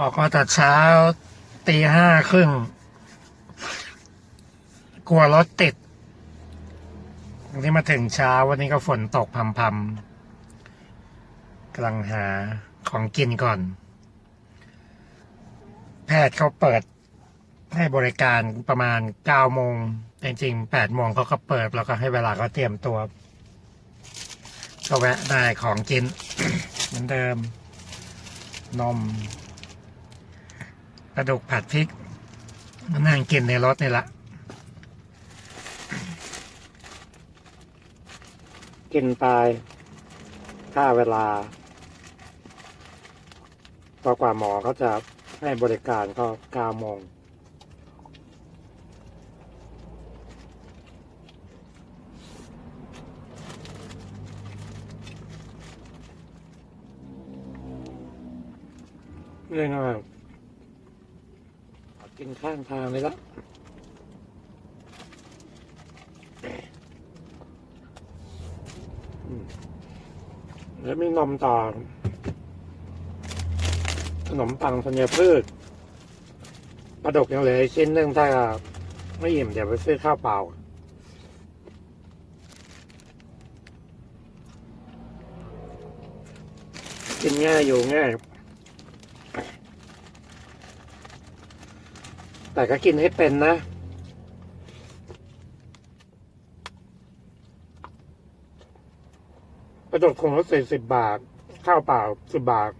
ออกมาแต่เช้าตีห้าครึ่ง กลัวรถติดวันนี้มาถึงเช้าวันนี้ก็ฝนตกพรำๆกำลังหาของกินก่อน แพทย์เขาเปิดให้บริการประมาณเก้าโมงจริงๆแปดโมงเขาก็เปิดแล้วก็ให้เวลาเขาเตรียมตัวก็แวะได้ของกิน เหมือนเดิม นม ปลาดุกผัดพริก มานั่งกินในรถนี่ละกินไปค่าเวลาต่อกว่าหมอเขาจะให้บริการก็เก้าโมงเรื่องอะไร กินข้างทางเลยละแล้วมีนมต่อขนมปังธัญพืชปลาดกยังเหลือชิ้นนึ่งถ้าไม่อิ่มเดี๋ยวไปซื้อข้าวเปล่ากินง่ายอยู่ง่าย แต่ก็กินให้เป็นนะประดกคงละสี่สิบบาท ข้าวเปล่าสิบบาท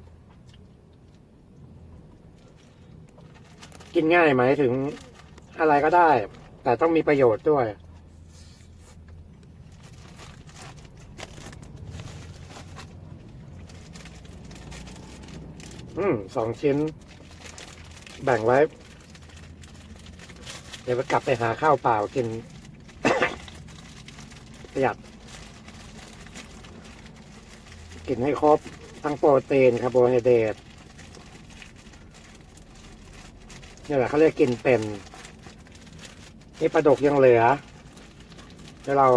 กินง่ายไหมถึงอะไรก็ได้ แต่ต้องมีประโยชน์ด้วยอืมสองชิ้น แบ่งไว้ เดี๋ยวไปกลับไปหาข้าวเปล่ากิน ประหยัด กินให้ครบ ทั้งโปรตีนคาร์โบไฮเดรตนี่แหละเขาเรียกกินเป็น นี่ปลาดกยังเหลือ แล้วเรา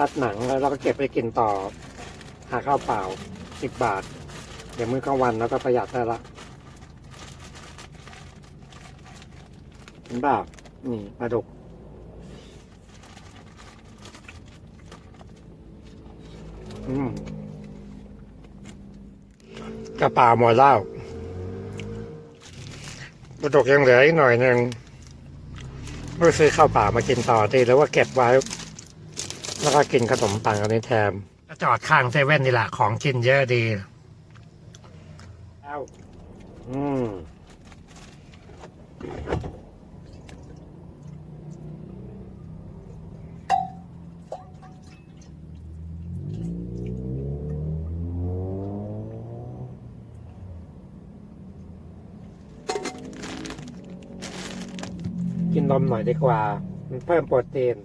รัดหนังแล้วเราก็เก็บไปกินต่อ หาข้าวเปล่าสิบบาท เดี๋ยวมื้อกลางวันแล้วก็ประหยัดได้ละ ห็นป่ะนี่ปลาดุก อืมกระเป๋าหมดแล้วปลาดุกยังเหลืออีกหน่อยหนึ่งไม่ซื้อข้าวเปล่ามากินต่อดีหรือว่าเก็บไว้ แล้วก็กินขนมปังอันนี้แทนจอดข้างเซเว่นนี่แหละของกินเยอะดีแล้วอืม กินนมหน่อยดีกว่า มันเพิ่มโปรตีน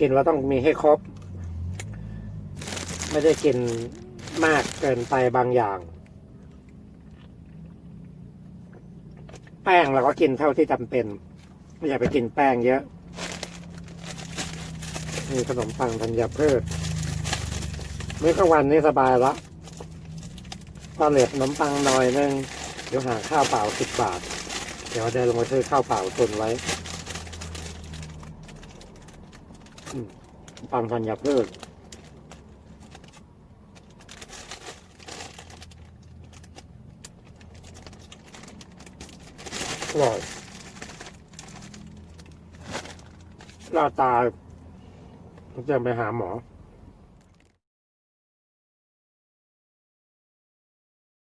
กินแล้วต้องมีให้ครบ ไม่ได้กินมากเกินไปบางอย่าง แป้งเราก็กินเท่าที่จำเป็น ไม่อยากไปกินแป้งเยอะ มีขนมปังธัญพืชมื้อกลางวันนี่สบายละพอเหลือขนมปังหน่อยนึงเดี๋ยวหาข้าวเปล่าสิบบาท เดี๋ยวเดินลงมาซื้อข้าวเปล่าตุนไว้ อืมปังธัญพืชอร่อยหน้าตาจะไปหาหมอ